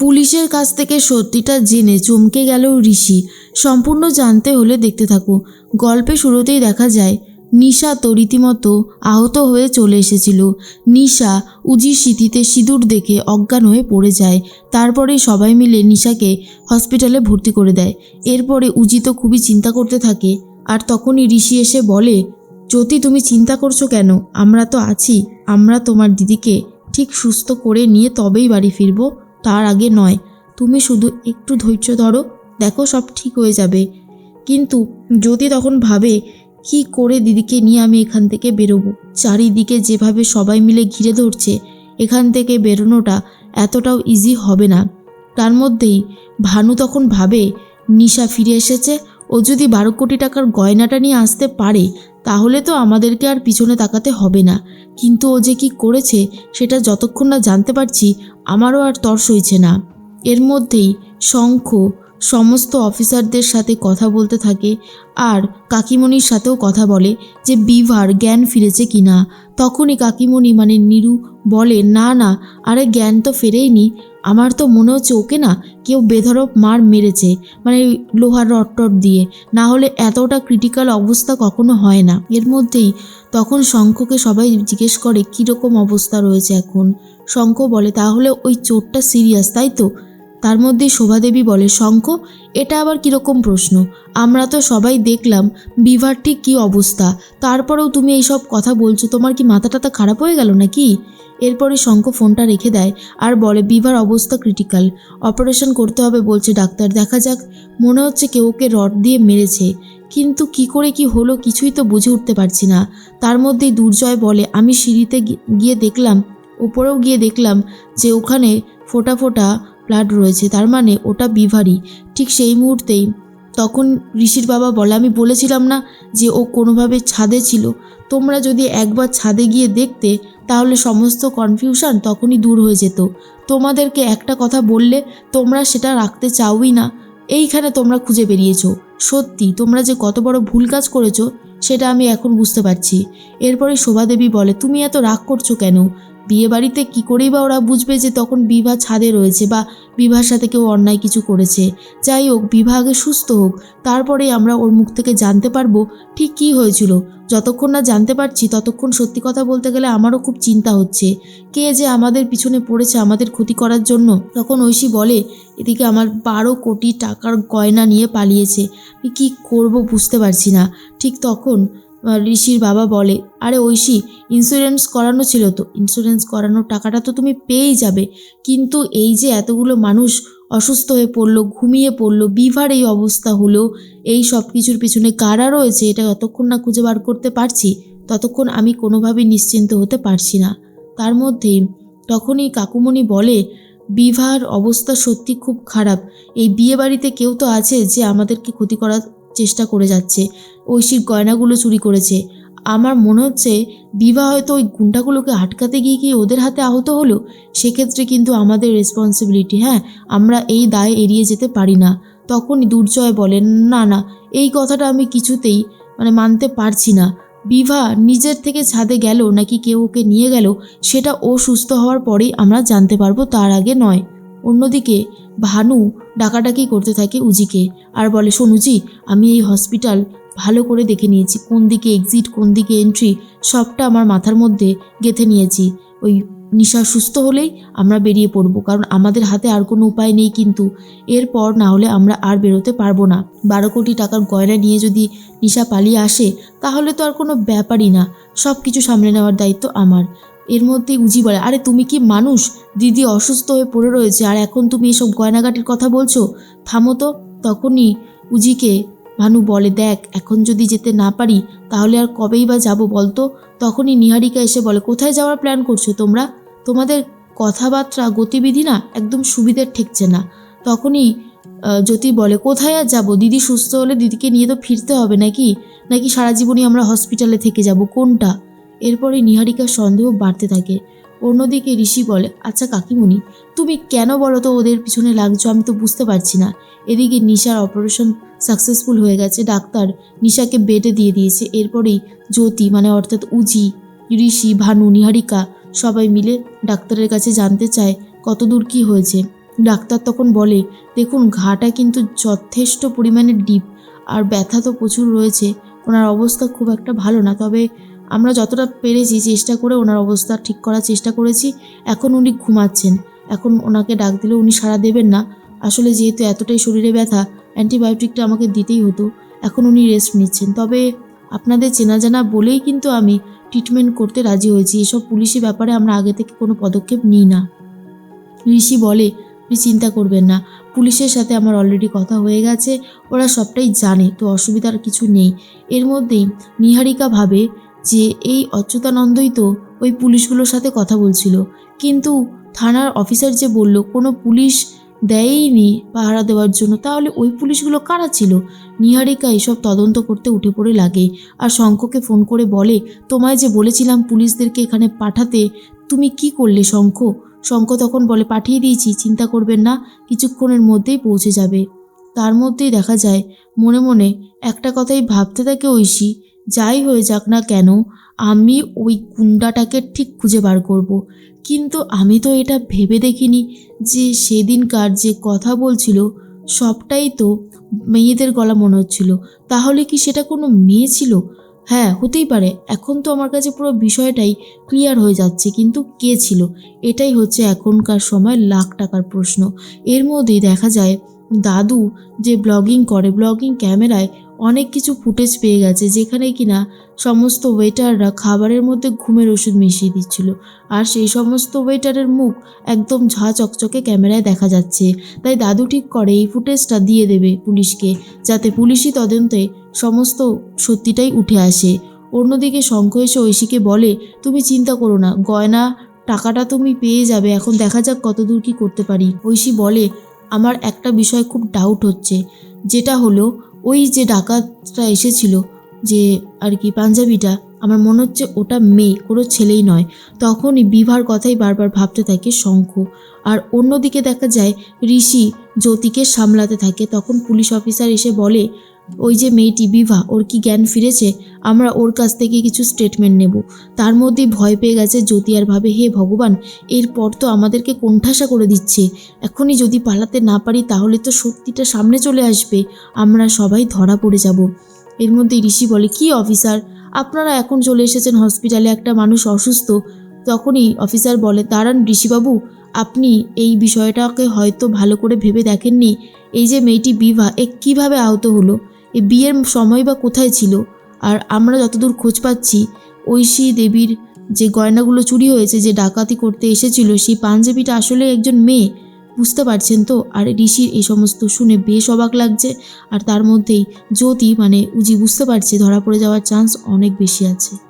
পুলিশের কাছ থেকে সত্যিটা জেনে চমকে গেল ঋষি। সম্পূর্ণ জানতে হলে দেখতে থাকো। গল্পে শুরুতেই দেখা যায়, নিশা তো রীতিমতো আহত হয়ে চলে এসেছিল। নিশা উজি স্মৃতিতে সিঁদুর দেখে অজ্ঞান হয়ে পড়ে যায়। তারপরেই সবাই মিলে নিশাকে হসপিটালে ভর্তি করে দেয়। এরপরে উজি তো খুবই চিন্তা করতে থাকে। আর তখনই ঋষি এসে বলে যদি তুমি চিন্তা করছ কেন? আমরা তো আছি। আমরা তোমার দিদিকে ঠিক সুস্থ করে নিয়ে তবেই বাড়ি ফিরবো। তার আগে নয়। তুমি শুধু একটু ধৈর্য ধরো, দেখো সব ঠিক হয়ে যাবে। কিন্তু যদি তখন ভাবে, কি করে দিদিকে নিয়ে আমি এখান থেকে বেরোবো? চারিদিকে যেভাবে সবাই মিলে ঘিরে ধরছে, এখান থেকে বেরোনোটা এতটাও ইজি হবে না। তার মধ্যেই ভানু তখন ভাবে, নিশা ফিরে এসেছে। ও যদি বারো কোটি টাকার গয়নাটা নিয়ে আসতে পারে তাহলে তো আমাদেরকে আর পিছনে তাকাতে হবে না। কিন্তু ও যে কি করেছে, সেটা যতক্ষণ না জানতে পারছি, আমারও আর তর সইছে না। এর মধ্যেই শঙ্খ সমস্ত অফিসারদের সাথে কথা বলতে থাকে আর কাকিমণির সাথেও কথা বলে যে বিভার জ্ঞান ফিরেছে কিনা। তখনই কাকিমণি মানে নিরু বলে, না না, আরে জ্ঞান তো ফেরেইনি। আমার তো মনে হচ্ছে ওকে না কেউ বেধরক মার মেরেছে মানে লোহার রড টড দিয়ে। না হলে এতটা ক্রিটিক্যাল অবস্থা কখনো হয় না। এর মধ্যেই তখন শঙ্খকে সবাই জিজ্ঞেস করে কীরকম অবস্থা রয়েছে এখন? শঙ্খ বলে, তাহলে ওই চোটটা সিরিয়াস তাই তো? তার মধ্যে শোভাদেবী বলে, শঙ্খ, এটা আবার কীরকম প্রশ্ন? আমরা তো সবাই দেখলাম বিভার ঠিক কী অবস্থা। তারপরেও তুমি এইসব কথা বলছো, তোমার কি মাথা টাথা খারাপ হয়ে গেল নাকি? এরপরে শঙ্খ ফোনটা রেখে দেয় আর বলে, বিভার অবস্থা ক্রিটিক্যাল অপারেশন করতে হবে বলছে ডাক্তার। দেখা যাক, মনে হচ্ছে কেউ ওকে রড দিয়ে মেরেছে। কিন্তু কি করে কি হলো কিছুই তো বুঝে উঠতে পারছি না। তার মধ্যেই দুর্জয় বলে, আমি সিঁড়িতে গিয়ে দেখলাম, উপরেও গিয়ে দেখলাম যে ওখানে ফোটা ফোটা ব্লাড রয়েছে। তার মানে ওটা বিভারই। ঠিক সেই মুহূর্তেই তখন ঋষির বাবা বলে, আমি বলেছিলাম না যে ও কোনোভাবে ছাদে ছিল। তোমরা যদি একবার ছাদে গিয়ে দেখতে, তাহলে সমস্ত কনফিউশন তখনই দূর হয়ে যেত। তোমাদেরকে একটা কথা বললে তোমরা সেটা রাখতে চাওই না। এইখানে তোমরা খুঁজে বেরিয়েছো। সত্যি, তোমরা যে কত বড় ভুল কাজ করেছ, সেটা আমি এখন বুঝতে পারছি। এরপরে শোভাদেবী বলে, তুমি এত রাগ করছ কেন? বিয়ে বাড়িতে কী করেই বা ওরা বুঝবে যে তখন বিভা ছাদে রয়েছে বা বিভার সাথে কেউ অন্যায় কিছু করেছে। যাই হোক, বিভা আগে সুস্থ হোক, তারপরে আমরা ওর মুখ থেকে জানতে পারব ঠিক কী হয়েছিল। যতক্ষণ না জানতে পারছি, ততক্ষণ সত্যি কথা বলতে গেলে আমারও খুব চিন্তা হচ্ছে। কে যে আমাদের পিছনে পড়েছে আমাদের ক্ষতি করার জন্য? তখন ঐশী বলে, এদিকে আমার বারো কোটি টাকার গয়না নিয়ে পালিয়েছে। কী করব বুঝতে পারছি না। ঠিক তখন ঋষির বাবা বলে, আরে ঐশী ইন্স্যুরেন্স করানো ছিল তো ইন্স্যুরেন্স করানোর টাকাটা তো তুমি পেয়েই যাবে। কিন্তু এই যে এতগুলো মানুষ অসুস্থ হয়ে পড়ল, ঘুমিয়ে পড়ল, বিভার এই অবস্থা হলো, এই সব কিছুর পিছনে কারা রয়েছে, এটা যতক্ষণ না খুঁজে বার করতে পারছি, ততক্ষণ আমি কোনোভাবেই নিশ্চিন্ত হতে পারছি না। তার মধ্যেই তখনই কাকুমণি বলে, বিভার অবস্থা সত্যি খুব খারাপ। এই বিয়ে বাড়িতে কেউ তো আছে যে আমাদেরকে ক্ষতি করার চেষ্টা করে যাচ্ছে। ঐশীর গয়নাগুলো চুরি করেছে। আমার মনে হচ্ছে বিবাহ হয়তো ওই গুন্ডাগুলোকে আটকাতে গিয়ে কি ওদের হাতে আহত হলো? সেক্ষেত্রে কিন্তু আমাদের রেসপন্সিবিলিটি হ্যাঁ? আমরা এই দায় এড়িয়ে যেতে পারি না। তখনই দুর্জয় বলেন না না, এই কথাটা আমি কিছুতেই মানে মানতে পারছি না। বিভা নিজের থেকে ছাদে গেল নাকি কেউ ওকে নিয়ে গেল? সেটা ও সুস্থ হওয়ার পরেই আমরা জানতে পারব, তার আগে নয়। অন্যদিকে ভানু ডাকাডাকি করতে থাকে উজিকে আর বলে শোনুজি আমি এই হসপিটাল ভালো করে দেখে নিয়েছি। কোন দিকে এক্সিট কোন দিকে এন্ট্রি সবটা আমার মাথার মধ্যে গেঁথে নিয়েছি। ওই নিশা সুস্থ হলেই আমরা বেরিয়ে পড়ব, কারণ আমাদের হাতে আর কোনো উপায় নেই কিন্তু। এরপর না হলে আমরা আর বেরোতে পারব না। বারো কোটি টাকার গয়না নিয়ে যদি নিশা পালিয়ে আসে, তাহলে তো আর কোনো ব্যাপারই না। সব কিছু সামলে নেওয়ার দায়িত্ব আমার। এর মধ্যে উজি বলে, আরে, তুমি কি মানুষ? দিদি অসুস্থ হয়ে পড়ে রয়েছে, আর এখন তুমি এসব গয়নাগাটির কথা বলছো? থামো তো। তখনই উজিকে ভানু বলে, দেখ, এখন যদি যেতে না পারি, তাহলে আর কবেই বা যাব বলতো? তখনই নিহারিকা এসে বলে, কোথায় যাওয়ার প্ল্যান করছ তোমরা? তোমাদের কথাবার্তা, গতিবিধি না একদম সুবিধের ঠেকছে না। তখনই জ্যোতি বলে, কোথায় আর যাব? দিদি সুস্থ হলে দিদিকে নিয়ে তো ফিরতে হবে নাকি? নাকি সারা জীবনই আমরা হসপিটালে থেকে যাব? কোনটা? এরপরে নিহারিকার সন্দেহ বাড়তে থাকে। অন্যদিকে ঋষি বলে আচ্ছা কাকিমণি, তুমি কেন বলো তো ওদের পিছনে লাগছো? আমি তো বুঝতে পারছি না। এদিকে নিশার অপারেশন সাকসেসফুল হয়ে গেছে। ডাক্তার নিশাকে বেডে দিয়ে দিয়েছে। এরপরেই জ্যোতি মানে অর্থাৎ উজি, ঋষি, ভানু, নিহারিকা সবাই মিলে ডাক্তারের কাছে জানতে চায় কতদূর কি হয়েছে। ডাক্তার তখন বলে, দেখুন, ঘাটা কিন্তু যথেষ্ট পরিমাণে ডিপ আর ব্যথা তো প্রচুর রয়েছে। ওনার অবস্থা খুব একটা ভালো না। তবে আমরা যতটা পেরেছি চেষ্টা করে ওনার অবস্থা ঠিক করার চেষ্টা করেছি, এখন উনি ঘুমাচ্ছেন। এখন ওনাকে ডাক দিলে উনি সাড়া দেবেন না। আসলে যেহেতু এতটাই শরীরে ব্যথা, অ্যান্টিবায়োটিকটা আমাকে দিতেই হতো। এখন উনি রেস্ট নিচ্ছেন। তবে আপনাদের চেনা জানা বলেই কিন্তু আমি ট্রিটমেন্ট করতে রাজি হয়েছি। এসব পুলিশি ব্যাপারে আমরা আগে থেকে কোনো পদক্ষেপ নিই না। ঋষি বলে, আপনি চিন্তা করবেন না। পুলিশের সাথে আমার অলরেডি কথা হয়ে গেছে। ওরা সবটাই জানে, তো অসুবিধার কিছু নেই। এর মধ্যেই নিহারিকা ভাবে যে এই অচ্যুতানন্দই তো ওই পুলিশগুলোর সাথে কথা বলছিল। কিন্তু থানার অফিসার যে বলল, কোনো পুলিশ দেয়ইনি পাহারা দেওয়ার জন্য, তাহলে ওই পুলিশগুলো কারা ছিল? নিহারিকা এসব তদন্ত করতে উঠে পড়ে লাগে আর শঙ্খকে ফোন করে বলে, তোমায় যে বলেছিলাম পুলিশদেরকে এখানে পাঠাতে, তুমি কি করলে শঙ্খ? শঙ্খ তখন বলে, পাঠিয়ে দিয়েছি, চিন্তা করবেন না, কিছুক্ষণের মধ্যেই পৌঁছে যাবে। তার মধ্যেই দেখা যায়, মনে মনে একটা কথাই ভাবতে থাকে ঐশী যাই হয়ে যাক না কেন, আমি ওই গুন্ডাটাকে ঠিক খুঁজে বার করব। কিন্তু আমি তো এটা ভেবে দেখিনি যে সেদিনকার যে কথা বলছিল, সবটাই তো মেয়েদের গলা মনে হচ্ছিল। তাহলে কি সেটা কোনো মেয়ে ছিল? হ্যাঁ হতেই পারে। এখন তো আমার কাছে পুরো বিষয়টাই ক্লিয়ার হয়ে যাচ্ছে, কিন্তু কে ছিল? এটাই হচ্ছে এখনকার সময় লাখ টাকার প্রশ্ন। এর মধ্যেই দেখা যায়, দাদু যে ব্লগিং করে, ব্লগিং ক্যামেরায় অনেক কিছু ফুটেজ পেয়ে গেছে যেখানে কিনা সমস্ত ওয়েটাররা খাবারের মধ্যে ঘুমের ওষুধ মিশিয়ে দিচ্ছিল। আর সেই সমস্ত ওয়েটারের মুখ একদম ঝা চকচকে ক্যামেরায় দেখা যাচ্ছে। তাই দাদু ঠিক করে এই ফুটেজটা দিয়ে দেবে পুলিশকে, যাতে পুলিশি তদন্তে সমস্ত সত্যিটাই উঠে আসে। অন্যদিকে শঙ্খ এসে ঐশীকে বলে, তুমি চিন্তা করো না, গয়না টাকাটা তুমি পেয়ে যাবে, এখন দেখা যাক কতদূর কি করতে পারি। ঐশী বলে, আমার একটা বিষয় খুব ডাউট হচ্ছে, যেটা হলো ওই যে ডাকাতটা এসেছিল যে আর কি পাঞ্জাবিটা, আমার মনে হচ্ছে ওটা মেয়ে, কোনো ছেলেই নয়। তখনই বিভার কথাই বারবার ভাবতে থাকে শঙ্খ। আর অন্যদিকে দেখা যায়, ঋষি জ্যোতিকে সামলাতে থাকে। তখন পুলিশ অফিসার এসে বলে ওই যে মেয়েটি বিভা, ওর কি জ্ঞান ফিরেছে? আমরা ওর কাছ থেকে কিছু স্টেটমেন্ট নেব। তার মধ্যে ভয় পেয়ে গেছে জ্যোতি আর ভাবে, হে ভগবান, এরপর তো আমাদেরকে কোণঠাসা করে দিচ্ছে। এখনই যদি পালাতে না পারি, তাহলে তো সত্যিটা সামনে চলে আসবে। আমরা সবাই ধরা পড়ে যাব। এর মধ্যে ঋষি বলে, কি অফিসার আপনারা এখন চলে এসেছেন হসপিটালে একটা মানুষ অসুস্থ। তখনই অফিসার বলে, দাঁড়ান ঋষিবাবু, আপনি এই বিষয়টাকে হয়তো ভালো করে ভেবে দেখেননি। এই যে মেয়েটি বিভা, এ কীভাবে আহত হলো? এ বিয়ের সময় বা কোথায় ছিল? আর আমরা যতদূর খোঁজ পাচ্ছি, ঐশী দেবীর যে গয়নাগুলো চুরি হয়েছে, যে ডাকাতি করতে এসেছিল, সেই পাঞ্জাবিটা আসলে একজন মেয়ে। বুঝতে পারছেন তো? আর ঋষির এই সমস্ত শুনে বেশ অবাক লাগছে। আর তার মধ্যেই জ্যোতি মানে উজি, বুঝতে পারছে, ধরা পড়ে যাওয়ার চান্স অনেক বেশি আছে।